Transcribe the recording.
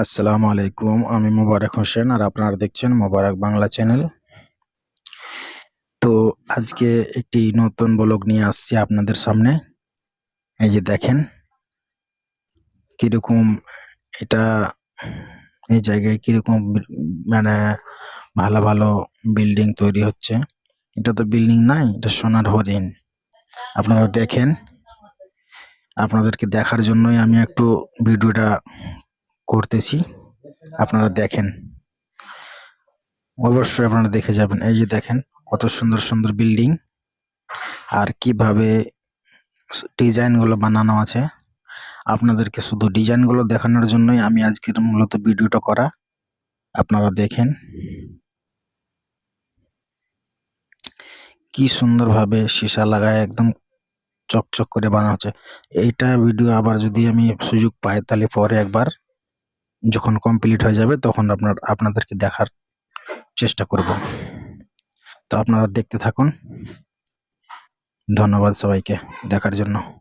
আসসালামু আলাইকুম, আমি মোবারক হোসেন আর আপনারা দেখছেন মোবারক বাংলা চ্যানেল। তো আজকে একটি নতুন ব্লগ নিয়ে আসছি আপনাদের সামনে। এই যে দেখেন, কীরকম এটা, এই জায়গায় কীরকম মানে ভালো ভালো বিল্ডিং তৈরি হচ্ছে। এটা তো বিল্ডিং নাই, এটা সোনার হরিণ। আপনারা দেখেন, আপনাদেরকে দেখার জন্যই আমি একটু ভিডিওটা করতেছি। আপনারা দেখেন। অবশ্যই আপনারা দেখে যাবেন। এই যে দেখেন, কত সুন্দর সুন্দর বিল্ডিং। আর কীভাবে ডিজাইনগুলো বানানো আছে। আপনাদেরকে শুধু ডিজাইনগুলো দেখানোর জন্যই আমি আজকের মূলত ভিডিওটা করা। আপনারা দেখেন। কি সুন্দরভাবে সীসা লাগায় একদম চকচক করে বানানো হচ্ছে। এইটা ভিডিও আবার যদি আমি সুযোগ পাই, তাহলে পরে একবার যখন কমপ্লিট হয়ে যাবে, তখন আপনার, আপনাদেরকে দেখার চেষ্টা করব। তো আপনারা দেখতে থাকুন। ধন্যবাদ সবাইকে দেখার জন্য।